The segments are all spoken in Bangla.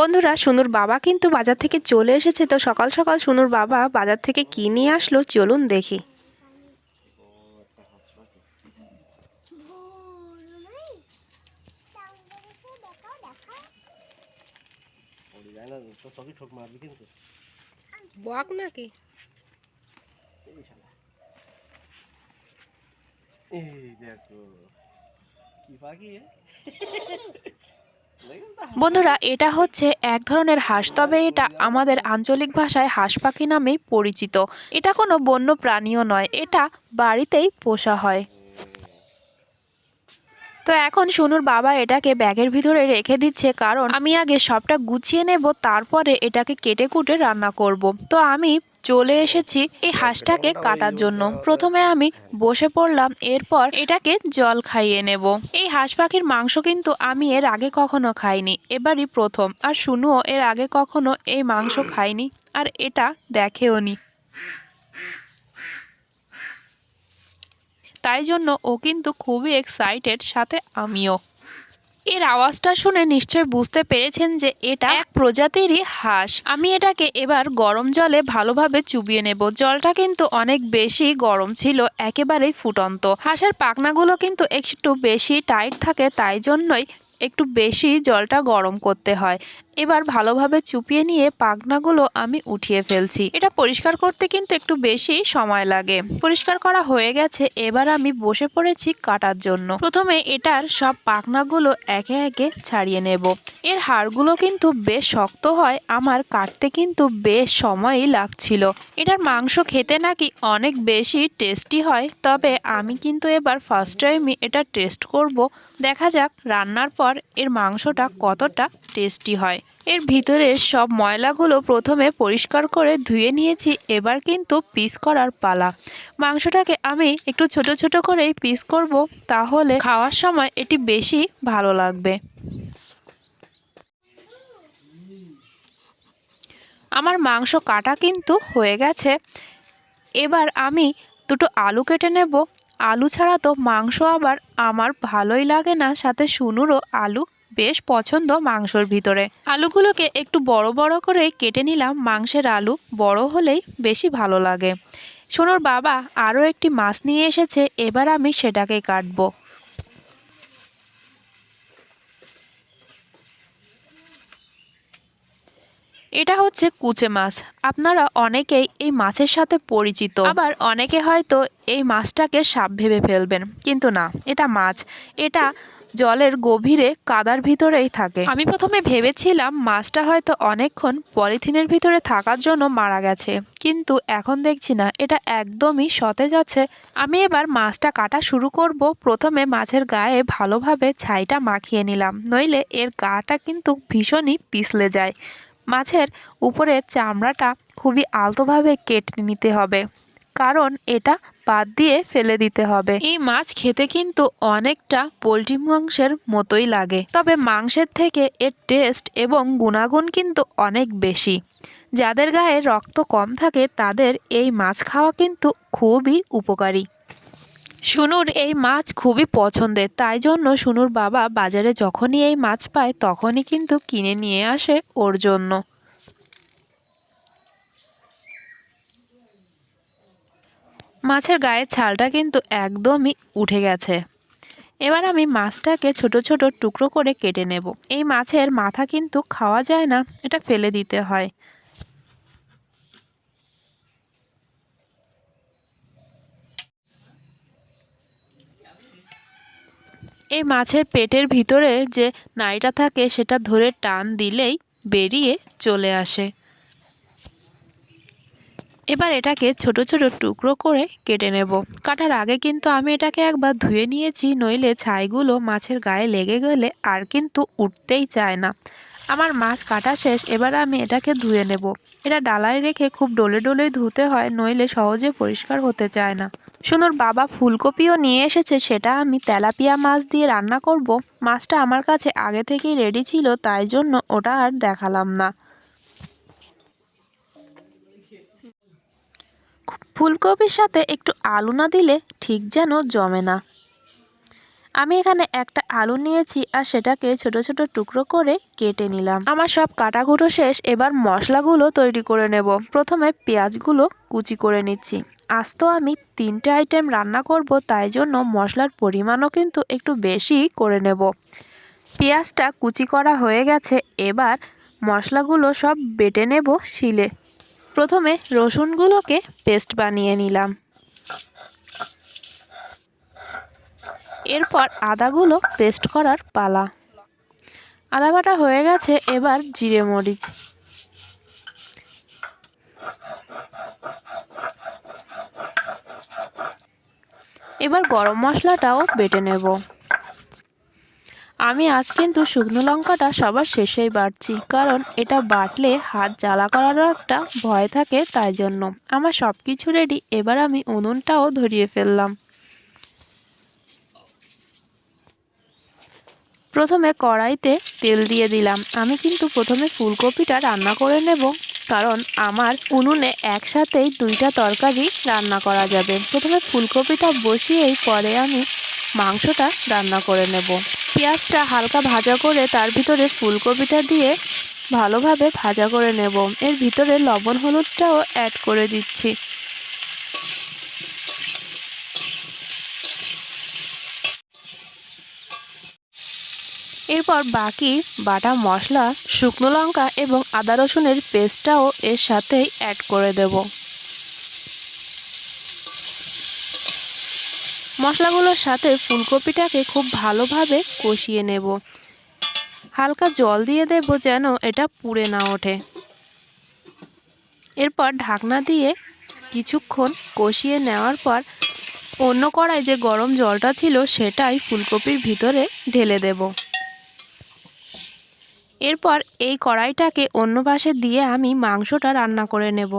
বন্ধুরা সুনুর বাবা কিন্তু বাজার থেকে চলে এসেছে তো সকাল সকাল সুনুর বাবা বাজার থেকে কি নিয়ে আসলো চলুন দেখি বক নাকি এই কি পাখি? বন্ধুরা, এটা হচ্ছে এক ধরনের হাঁস, তবে এটা আমাদের আঞ্চলিক ভাষায় হাঁস পাখি নামেই পরিচিত। এটা কোনো বন্য প্রাণীও নয়, এটা বাড়িতেই পোষা হয়। তো এখন সুনুর বাবা এটাকে ব্যাগের ভিতরে রেখে দিচ্ছে, কারণ আমি আগে সবটা গুছিয়ে নেব, তারপরে এটাকে কেটে কুটে রান্না করব। তো আমি চলে এসেছি এই হাঁসটাকে কাটার জন্য। প্রথমে আমি বসে পড়লাম, এরপর এটাকে জল খাইয়ে নেব। এই হাঁস পাখির মাংস কিন্তু আমি এর আগে কখনো খাইনি, এবারই প্রথম। আর শুনুও এর আগে কখনো এই মাংস খাইনি আর এটা দেখেও নি তাই জন্য ও কিন্তু খুবই এক্সাইটেড সাথে আমিও। এর আওয়াজটা শুনে নিশ্চয় বুঝতে পেরেছেন যে এটা এক প্রজাতিরই হাঁস। আমি এটাকে এবার গরম জলে ভালোভাবে চুবিয়ে নেব। জলটা কিন্তু অনেক বেশি গরম ছিল, একেবারেই ফুটন্ত। হাঁসের পাখনাগুলো কিন্তু একটু বেশি টাইট থাকে, তাই জন্যই একটু বেশি জলটা গরম করতে হয়। এবার ভালোভাবে চুপিয়ে নিয়ে পাখনাগুলো আমি উঠিয়ে ফেলছি। এটা পরিষ্কার করতে কিন্তু একটু বেশি সময় লাগে। পরিষ্কার করা হয়ে গেছে, এবার আমি বসে পড়েছি কাটার জন্য। প্রথমে এটার সব পাখনাগুলো একে একে ছাড়িয়ে নেব। এর হাড়গুলো কিন্তু বেশ শক্ত হয়, আমার কাটতে কিন্তু বেশ সময়ই লাগছিল। এটার মাংস খেতে নাকি অনেক বেশি টেস্টি হয়, তবে আমি কিন্তু এবার ফার্স্ট টাইমই এটা টেস্ট করব। দেখা যাক রান্নার পর এর মাংসটা কতটা টেস্টি হয়। এর ভিতরে সব ময়লাগুলো প্রথমে পরিষ্কার করে ধুয়ে নিয়েছি, এবার কিন্তু পিস করার পালা। মাংসটাকে আমি একটু ছোট ছোট করেই পিস করব, তাহলে খাওয়ার সময় এটি বেশি ভালো লাগবে। আমার মাংস কাটা কিন্তু হয়ে গেছে। এবার আমি দুটো আলু কেটে নেব আলু ছাড়া তো মাংস আবার আমার ভালোই লাগে না। সাথে শুনুরও আলু বেশ পছন্দ মাংসর ভিতরে। আলুগুলোকে একটু বড় বড় করে কেটে নিলাম। মাংসের আলু বড় হলেই বেশি ভালো লাগে। সোনুর বাবা আরও একটি মাছ নিয়ে এসেছে। এবার আমি সেটাকে কাটবো। এটা হচ্ছে কুচে মাছ। আপনারা অনেকেই এই মাছের সাথে পরিচিত। আবার অনেকে হয়তো এই মাছটাকে সাপ ভেবে ফেলবেন। কিন্তু না, এটা মাছ। এটা জলের গভীরে কাদার ভিতরেই থাকে। আমি প্রথমে ভেবেছিলাম মাছটা হয়তো অনেকক্ষণ পলিথিনের ভিতরে থাকার জন্য মারা গেছে। কিন্তু এখন দেখছি না, এটা একদমই সতেজ আছে। আমি এবার মাছটা কাটা শুরু করব। প্রথমে মাছের গায়ে ভালোভাবে ছাইটা মাখিয়ে নিলাম। নইলে এর গাটা কিন্তু ভীষণই পিছলে যায়। মাছের উপরের চামড়াটা খুবই আলতোভাবে কেটে নিতে হবে। কারণ এটা বাদ দিয়ে ফেলে দিতে হবে। এই মাছ খেতে কিন্তু অনেকটা পোলট্রি মাংসের মতোই লাগে। তবে মাংসের থেকে এর টেস্ট এবং গুণাগুণ কিন্তু অনেক বেশি। যাদের গায়ে রক্ত কম থাকে, তাদের এই মাছ খাওয়া কিন্তু খুবই উপকারী। সুনুর এই মাছ খুবই পছন্দের। তাই জন্য সুনুর বাবা বাজারে যখনই এই মাছ পায়, তখনই কিন্তু কিনে নিয়ে আসে ওর জন্য। মাছের গায়ের ছালটা কিন্তু একদমই উঠে গেছে। এবার আমি মাছটাকে ছোট ছোট টুকরো করে কেটে নেব। এই মাছের মাথা কিন্তু খাওয়া যায় না, এটা ফেলে দিতে হয়। এই মাছের পেটের ভিতরে যে নাইটা থাকে সেটা ধরে টান দিলেই বেরিয়ে চলে আসে। এবার এটাকে ছোট ছোট টুকরো করে কেটে নেব। কাটার আগে কিন্তু আমি এটাকে একবার ধুয়ে নিয়েছি, নইলে ছাইগুলো মাছের গায়ে লেগে গেলে আর কিন্তু উঠতেই চায় না। আমার মাছ কাটা শেষ, এবার আমি এটাকে ধুয়ে নেব। এটা ডালায় রেখে খুব ডলে ডলে ধুতে হয়, নইলে সহজে পরিষ্কার হতে চায় না। সুন্দর বাবা ফুলকপিও নিয়ে এসেছে, সেটা আমি তেলাপিয়া মাছ দিয়ে রান্না করব। মাছটা আমার কাছে আগে থেকেই রেডি ছিল, তাই জন্য ওটা আর দেখালাম না। ফুলকপির সাথে একটু আলু না দিলে ঠিক যেন জমে না। আমি এখানে একটা আলু নিয়েছি আর সেটাকে ছোট ছোট টুকরো করে কেটে নিলাম। আমার সব কাটাকুটো শেষ, এবার মশলাগুলো তৈরি করে নেব। প্রথমে পেঁয়াজগুলো কুচি করে নিচ্ছি। আজ তো আমি তিনটে আইটেম রান্না করব, তাই জন্য মশলার পরিমাণও কিন্তু একটু বেশি করে নেব। পেঁয়াজটা কুচি করা হয়ে গেছে, এবার মশলাগুলো সব বেটে নেব শিলে। প্রথমে রসুনগুলোকে পেস্ট বানিয়ে নিলাম। এরপর আদাগুলো পেস্ট করার পালা। আদা বাটা হয়ে গেছে এবার জিরে মরিচ। এবার গরম মশলাটাও বেটে নেব। আমি আজ কিন্তু শুকনো লঙ্কাটা সবার শেষেই বাটছি, কারণ এটা বাটলে হাত জ্বালা করারও একটা ভয় থাকে তাই জন্য। আমার সব কিছু রেডি এবার আমি উনুনটাও ধরিয়ে ফেললাম। প্রথমে কড়াইতে তেল দিয়ে দিলাম। আমি কিন্তু প্রথমে ফুলকপিটা রান্না করে নেব, কারণ আমার উনুনে একসাথেই দুইটা তরকারি রান্না করা যাবে। প্রথমে ফুলকপিটা বসিয়েই পরে আমি মাংসটা রান্না করে নেব। পেঁয়াজটা হালকা ভাজা করে তার ভিতরে ফুলকপিটা দিয়ে ভালোভাবে ভাজা করে নেব। এর ভিতরে লবণ হলুদটাও অ্যাড করে দিচ্ছি। এরপর বাকি বাটা মশলা, শুকনো লঙ্কা এবং আদা রসুনের পেস্টটাও এর সাথেই অ্যাড করে দেব। মশলাগুলোর সাথে ফুলকপিটাকে খুব ভালোভাবে কষিয়ে নেব। হালকা জল দিয়ে দেব যেন এটা পুড়ে না ওঠে। এরপর ঢাকনা দিয়ে কিছুক্ষণ কষিয়ে নেওয়ার পর অন্য কড়াই যে গরম জলটা ছিল সেটাই ফুলকপির ভিতরে ঢেলে দেব। এরপর এই কড়াইটাকে অন্য পাশে দিয়ে আমি মাংসটা রান্না করে নেব।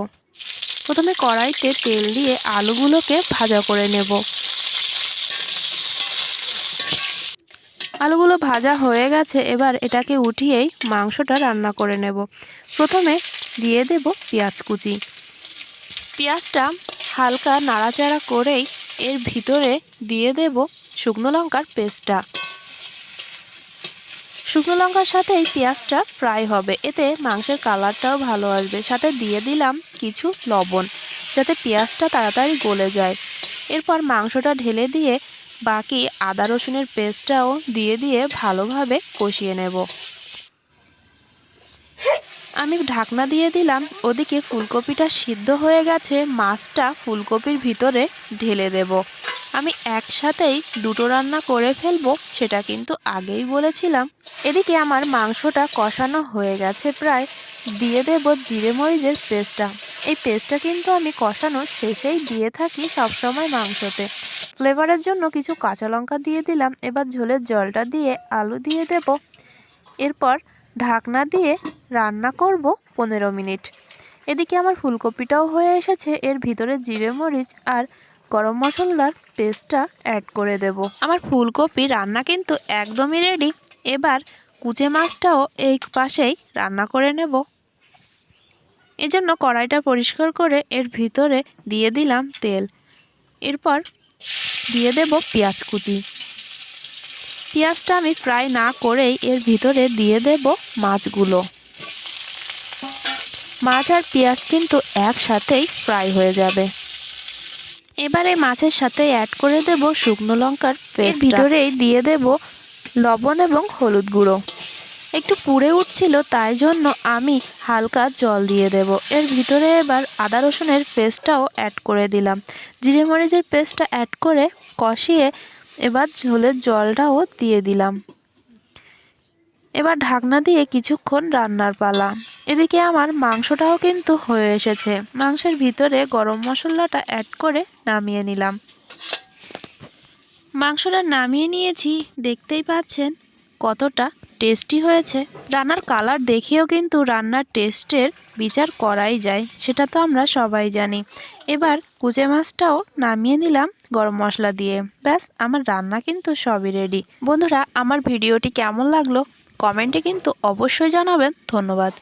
প্রথমে কড়াইতে তেল দিয়ে আলুগুলোকে ভাজা করে নেব। আলুগুলো ভাজা হয়ে গেছে, এবার এটাকে উঠিয়েই মাংসটা রান্না করে নেব। প্রথমে দিয়ে দেব পেঁয়াজ কুচি। পেঁয়াজটা হালকা নাড়াচাড়া করেই এর ভিতরে দিয়ে দেব শুকনো লঙ্কার পেস্টটা। শুকনো লঙ্কার সাথে এই পেঁয়াজটা ফ্রাই হবে। এতে মাংসের কালারটাও ভালো আসবে। সাথে দিয়ে দিলাম কিছু লবণ, যাতে পেঁয়াজটা তাড়াতাড়ি গলে যায়। এরপর মাংসটা ঢেলে দিয়ে বাকি আদা রসুনের পেস্টটাও দিয়ে দিয়ে ভালোভাবে কষিয়ে নেব। আমি ঢাকনা দিয়ে দিলাম। ওদিকে ফুলকপিটা সিদ্ধ হয়ে গেছে। মাছটা ফুলকপির ভিতরে ঢেলে দেব। আমি একসাথেই দুটো রান্না করে ফেলব, সেটা কিন্তু আগেই বলেছিলাম। এদিকে আমার মাংসটা কষানো হয়ে গেছে প্রায়। দিয়ে দেব জিরে মরিচের পেস্টটা। এই পেস্টটা কিন্তু আমি কষানোর শেষেই দিয়ে থাকি সবসময় মাংসতে। ফ্লেভারের জন্য কিছু কাঁচা লঙ্কা দিয়ে দিলাম। এবার ঝোলের জলটা দিয়ে আলু দিয়ে দেব। এরপর ঢাকনা দিয়ে রান্না করব পনেরো মিনিট। এদিকে আমার ফুলকপিটাও হয়ে এসেছে। এর ভিতরে জিরে মরিচ আর গরম মশলার পেস্টটা অ্যাড করে দেব। আমার ফুলকপি রান্না কিন্তু একদমই রেডি এবার কুচে মাছটাও এই পাশেই রান্না করে নেব। এজন্য কড়াইটা পরিষ্কার করে এর ভিতরে দিয়ে দিলাম তেল। এরপর দিয়ে দেব পেঁয়াজ কুচি। পেঁয়াজটা আমি ফ্রাই না করেই এর ভিতরে দিয়ে দেব মাছগুলো। মাছ আর পেঁয়াজ কিন্তু একসাথেই ফ্রাই হয়ে যাবে। এবারে মাছের সাথে অ্যাড করে দেব শুকনো লঙ্কার পেস্ট ভিতরেই দিয়ে দেব লবণ এবং হলুদ গুঁড়ো। একটু পুড়ে উঠছিল তাই জন্য আমি হালকা জল দিয়ে দেব। এর ভিতরে এবার আদা রসুনের পেস্টটাও অ্যাড করে দিলাম। জিরে মরিচের পেস্টটা অ্যাড করে কষিয়ে এবার ঝোলের জলটাও দিয়ে দিলাম। এবার ঢাকনা দিয়ে কিছুক্ষণ রান্নার পালা। এদিকে আমার মাংসটাও কিন্তু হয়ে এসেছে। মাংসের ভিতরে গরম মশলাটা অ্যাড করে নামিয়ে নিলাম। মাংসটা নামিয়ে নিয়েছি, দেখতেই পাচ্ছেন কতটা টেস্টি হয়েছে। রান্নার কালার দেখেও কিন্তু রান্নার টেস্টের বিচার করাই যায়, সেটা তো আমরা সবাই জানি। এবার কুচে মাছটাও নামিয়ে নিলাম গরম মশলা দিয়ে। ব্যাস, আমার রান্না কিন্তু সবই রেডি বন্ধুরা, আমার ভিডিওটি কেমন লাগল? কমেন্টে কিন্তু অবশ্যই জানাবেন। ধন্যবাদ।